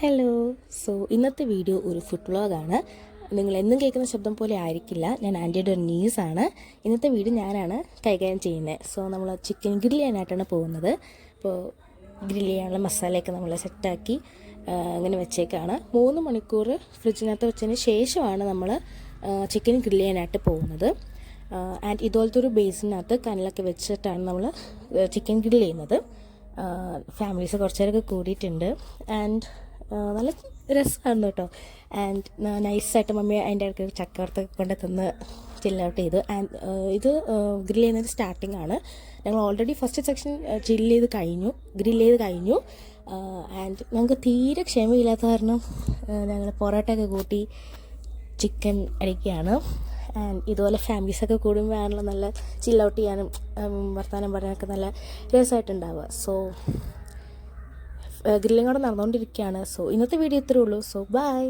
Hello so ഇന്നത്തെ video ഒരു food വ്ളോഗാണ് നിങ്ങൾ എന്നും കേൾക്കുന്ന ശബ്ദം പോലെ ആയിരിക്കില്ല. ഞാൻ ആന്റിയുടെ ഒരു ന്യൂസാണ് ഇന്നത്തെ വീഡിയോ ഞാനാണ് കൈകാര്യം ചെയ്യുന്നത്. സോ നമ്മൾ ചിക്കൻ ഗ്രിൽ ചെയ്യാനായിട്ടാണ് പോകുന്നത്. അപ്പോൾ ഗ്രിൽ ചെയ്യാനുള്ള മസാലയൊക്കെ നമ്മൾ സെറ്റാക്കി അങ്ങനെ വെച്ചേക്കാണ്. മൂന്ന് മണിക്കൂർ ഫ്രിഡ്ജിനകത്ത് വെച്ചതിന് ശേഷമാണ് നമ്മൾ ചിക്കൻ ഗ്രിൽ ചെയ്യാനായിട്ട് പോകുന്നത്. ആൻഡ് ഇതുപോലത്തെ ഒരു ബേസിനകത്ത് കനലൊക്കെ വെച്ചിട്ടാണ് നമ്മൾ ചിക്കൻ ഗ്രിൽ ചെയ്യുന്നത്. ഫാമിലീസ് കുറച്ച് പേരൊക്കെ കൂടിയിട്ടുണ്ട്. ആൻഡ് നല്ല രസമായിരുന്നു കേട്ടോ ആൻഡ് നൈസായിട്ട് മമ്മി അതിന്റെ ഇടയ്ക്ക് ചക്കവർത്ത് കൊണ്ട് തന്ന് ചില്ലൗട്ട് ചെയ്ത്. ആൻഡ് ഇത് ഗ്രിൽ ചെയ്യുന്നത് സ്റ്റാർട്ടിംഗ് ആണ്. ഞങ്ങൾ ഓൾറെഡി ഫസ്റ്റ് സെക്ഷൻ ചില്ല് ചെയ്ത് കഴിഞ്ഞു. ഗ്രിൽ ചെയ്ത് കഴിഞ്ഞു. ആൻഡ് ഞങ്ങൾക്ക് തീരെ ക്ഷമയില്ലാത്ത കാരണം ഞങ്ങൾ പൊറോട്ടയൊക്കെ കൂട്ടി ചിക്കൻ അടിക്കുകയാണ്. ആൻഡ് ഇതുപോലെ ഫാമിലീസൊക്കെ കൂടുമ്പോഴാണല്ലോ നല്ല ചില്ലൗട്ട് ചെയ്യാനും വർത്തമാനം പറയാനൊക്കെ നല്ല രസമായിട്ടുണ്ടാവുക സോ ഗ്രില്ലിങ് കൂടെ നടന്നുകൊണ്ടിരിക്കുകയാണ് സോ ഇന്നത്തെ വീഡിയോ ഇത്രയേ ഉള്ളൂ. So bye.